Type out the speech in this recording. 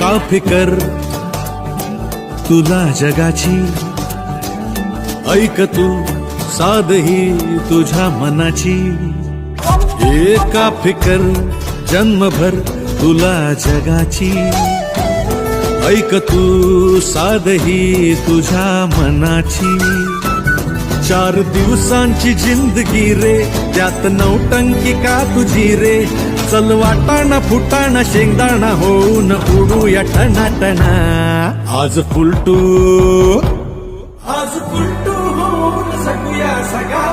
का फिकर तुला जगाची ऐक तू साधही तुझ्या मनाची एका फिकर जन्मभर तुला जगाची ऐक तू साधही तुझ्या मनाची चार दिवसांची जिंदगी रे त्यात नौटंकी का तुझी रे? चल वाटाणा फुटाणा शेंगदाणा होऊन उडूया टणा टणा आज फुलटू आज फुलटू होऊन सगळ्या सगळा